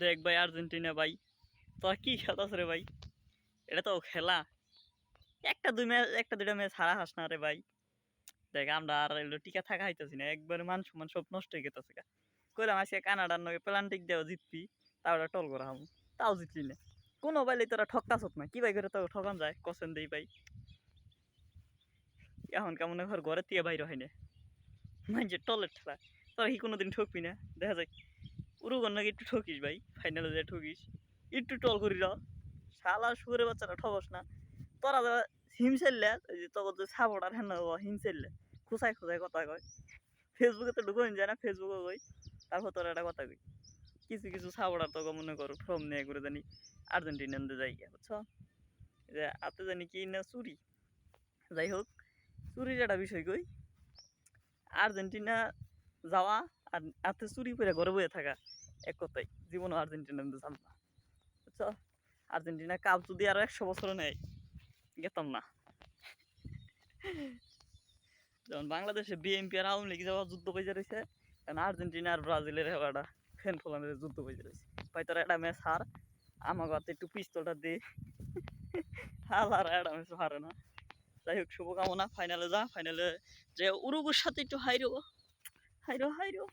দেখ ভাই, আর্জেন্টিনা ভাই। তোর কি খেলতাস রে ভাই? এটা তো খেলা। একটা দুই ম্যাচ একটা দুইটা ম্যাচ হারা হাস না রে ভাই। দেখ, আমরা আর এলো টিকা থাকা হইতেছি না। একবার মান সমান সব নষ্ট হয়ে গেতেছে গা। কইলাম আজকে কানাডার নগে প্লান্টিক দেওয়া জিতবি ওটা টল করা হব তাও জিতলি না। কোনো বাইলে তোরা ঠকাস না। কি ভাই করে তো ঠকান যায়? কসেন দেই ভাই। এখন কেমন ঘর ঘরে দিয়ে বাইরে হয় না। মানছে টলের ঠেলা। তোরা কি কোনোদিন ঠকবি না? দেখা যায় উরুগন নাকি একটু ঠকিস ভাই? ফাইনালে যে ঠকিস। একটু টল করি র। শালা সুরে বাচ্চারা ঠকস না। তোরা যারা হিম চাইলে তখন যে সাপোর্টার হিম চাইলে খুসাই খুসাই কথা কয়। ফেসবুকে তো ঢুকোই যায় না ফেসবুকে কই। তারপর তোরা একটা কথা কই। কিছু কিছু সাপোর্টার তোকে মনে করো ফর্ম নিয়ে করে জানি আর্জেন্টিনান যাই বুঝছ? যে আতে জানি কি না চুরি। যাই হোক চুরির একটা বিষয় কই। আর্জেন্টিনা যাওয়া আর আতে চুরি করে ঘরে বয়ে থাকা এক কথাই জীবনও আর্জেন্টিনা যাম না বুঝছ? আর্জেন্টিনা কাপ যদি আরও একশো বছর নেয়, গেতাম না। যেমন বাংলাদেশে বিএনপি আর আওয়ামী লীগ যাওয়া যুদ্ধ পেয়ে রয়েছে কারণ আর্জেন্টিনা আর ব্রাজিলের একটা ফ্যান ফলানের যুদ্ধ পেয়ে রয়েছে। ভাই, তোরা একটা ম্যাচ হার আমাকে হাতে একটু পিস্তলটা দে। হাল আর একটা ম্যাচ হারে না। যাই হোক, শুভকামনা, ফাইনালে যা, ফাইনালে যে উরুগুর সাথে একটু হাইরো। হাইরো হাইরো।